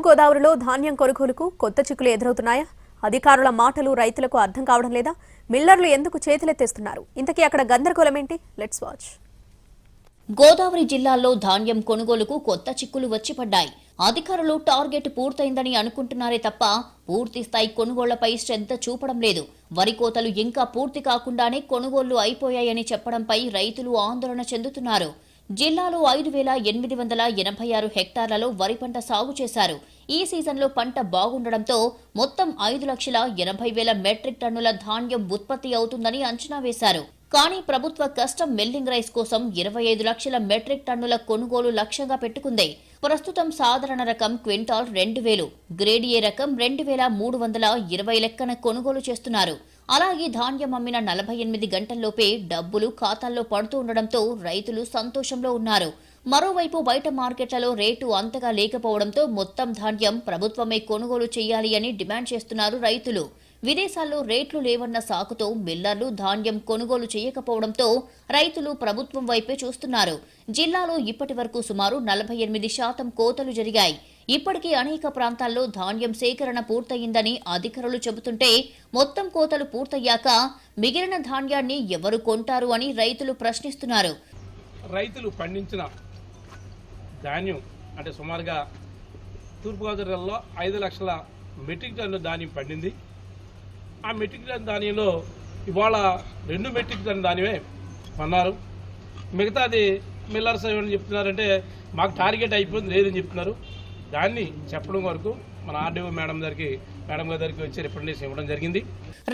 తూర్పుగోదావరిలో ధాన్యం కొనుగోలుకు కొత్త చిక్కులు ఎదురవుతున్నాయా? అధికారుల మాటలు రైతులకు అర్థం కావడం లేదా? మిల్లర్లు ఎందుకు చేతులెత్తేస్తున్నారు? ఇంతకీ అక్కడ గందరగోళం ఏంటి? లెట్స్ వాచ్ గోదావరి జిల్లాల్లో ధాన్యం కొనుగోలుకు కొత్త చిక్కులు వచ్చి పడ్డాయి అధికారులు టార్గెట్ పూర్తయిందని అనుకుంటున్నారే తప్ప పూర్తి స్థాయి కొనుగోళ్ళపై శ్రద్ధ చూపడం లేదు. వరి కోతలు ఇంకా పూర్తి కాకుండానే కొనుగోళ్ళు అయిపోయాయని చెప్పడంపై రైతులు ఆందోళన చెందుతున్నారు. జిల్లాలో ఐదు వేల ఎనిమిది వందల ఎనభై ఆరు హెక్టార్లలో వరి పంట సాగు చేశారు. ఈ సీజన్లో పంట బాగుండడంతో మొత్తం ఐదు లక్షల ఎనభై వేల మెట్రిక్ టన్నుల ధాన్యం ఉత్పత్తి అవుతుందని అంచనా వేశారు. కానీ ప్రభుత్వ కస్టమ్ మిల్లింగ్ రైస్ కోసం ఇరవై ఐదు లక్షల మెట్రిక్ టన్నుల కొనుగోలు లక్ష్యంగా పెట్టుకుంది. ప్రస్తుతం సాధారణ రకం క్వింటాల్ రెండు వేలు గ్రేడ్ ఏ రకం రెండు వేల మూడు వందల ఇరవై లెక్కన కొనుగోలు చేస్తున్నారు. అలాగే ధాన్యం అమ్మిన నలభై ఎనిమిది గంటల్లోపే డబ్బులు ఖాతాల్లో పడుతూ ఉండడంతో రైతులు సంతోషంలో ఉన్నారు. మరోవైపు బయట మార్కెట్లలో రేటు అంతగా లేకపోవడంతో మొత్తం ధాన్యం ప్రభుత్వమే కొనుగోలు చేయాలి అని డిమాండ్ చేస్తున్నారు రైతులు. విదేశాల్లో రేట్లు లేవన్న సాకుతో మిల్లర్లు ధాన్యం కొనుగోలు చేయకపోవడంతో రైతులు ప్రభుత్వం వైపే చూస్తున్నారు. జిల్లాలో ఇప్పటి వరకు సుమారు నలభై ఎనిమిది శాతం కోతలు జరిగాయి. ఇప్పటికీ అనేక ప్రాంతాల్లో ధాన్యం సేకరణ పూర్తయిందని అధికారులు చెబుతుంటే మొత్తం కోతలు పూర్తయ్యాక మిగిలిన ధాన్యాన్ని ఎవరు కొంటారు అని రైతులు ప్రశ్నిస్తున్నారు. రైతులు పండించిన ధాన్యం అంటే సుమారుగా తూర్పుగోదావరి జిల్లాలో ఐదు లక్షల మెట్రిక్ టన్ను ధాన్యం పండింది. ఆ మెట్రిక్ టన్ ధాన్యంలో ఇవాళ రెండు మెట్రిక్ టన్ ధాన్యమే కొన్నారు. మిగతాది మిల్లర్స్ ఏమని చెప్తున్నారంటే మాకు టార్గెట్ అయిపోయింది లేదని చెప్తున్నారు. దాన్ని చెప్పడం వరకు మన ఆర్డీఓ మేడం గారికి మేడం గారికి వచ్చి రిప్రజెంటేషన్ ఇవ్వడం జరిగింది.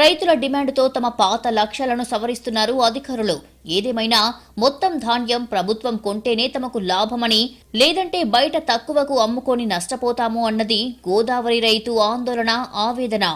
రైతుల డిమాండ్తో తమ పాత లక్ష్యాలను సవరిస్తున్నారు అధికారులు. ఏదేమైనా మొత్తం ధాన్యం ప్రభుత్వం కొంటేనే తమకు లాభమని లేదంటే బయట తక్కువకు అమ్ముకొని నష్టపోతాము అన్నది గోదావరి రైతు ఆందోళన ఆవేదన.